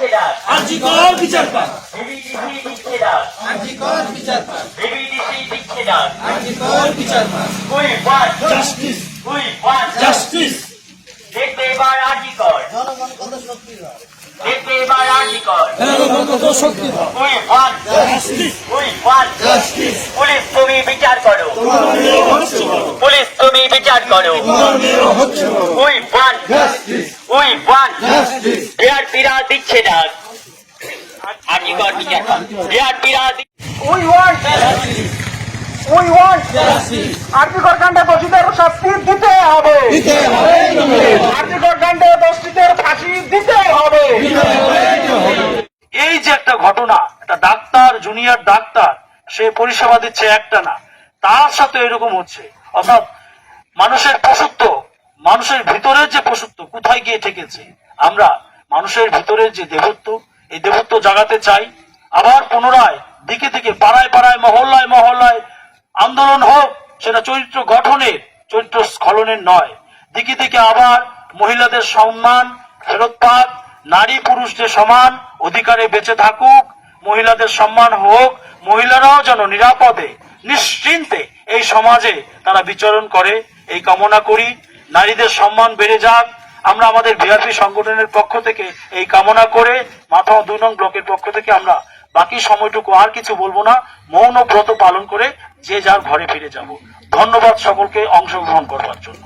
বিচ্ছেদার আর্জিকর বিচার বিবিডিসি বিচ্ছেদার আর্জিকর বিচার বিবিডিসি বিচ্ছেদার আর্জিকর বিচার পাক we want justice. We want justice. এবার এবার কত শক্তি জাস্টিস। পুলিশ তুমি বিচার করো। পুলিশ তুমি বিচার করো। জাস্টিস। উই দিচ্ছে না। বিচার উই উই আর্থিকর কাণ্ডে দোষীদের শাস্তি দিতে হবে। দোষীদের ফাঁসি দিতে হবে। এই যে একটা ঘটনা একটা ডাক্তার জুনিয়র ডাক্তার সে পরিষেবা দিচ্ছে একটা না। তার সাথে এরকম হচ্ছে। অর্থাৎ মানুষের পশুত্ব মানুষের ভিতরের যে পশুত্ব কোথায় গিয়ে ঠেকেছে আমরা মানুষের ভিতরের যে দেবত্ব, এই দেবত্ব জাগাতে চাই, আবার পুনরায় দিকে দিকে, পাড়ায় পাড়ায়, মহল্লায় মহল্লায় আন্দোলন হোক, সেটা চরিত্র গঠনের, চরিত্র স্খলনের নয়। দিকে দিকে আবার মহিলাদের সম্মান ফেরত নারী পুরুষ যে সমান অধিকারে বেঁচে থাকুক, মহিলাদের সম্মান হোক, মহিলারাও যেন নিরাপদে, নিশ্চিন্তে এই সমাজে তারা বিচরণ করে, এই কামনা করি। নারীদের সম্মান বেড়ে যাক আমরা আমাদের বিআরপি সংগঠনের পক্ষ থেকে এই কামনা করে মাথা দুই নং ব্লকের পক্ষ থেকে আমরা বাকি সময়টুকু আর কিছু বলব না, মৌন ব্রত পালন করে যে যার ঘরে ফিরে যাব। ধন্যবাদ সকলকে অংশগ্রহণ করবার জন্য।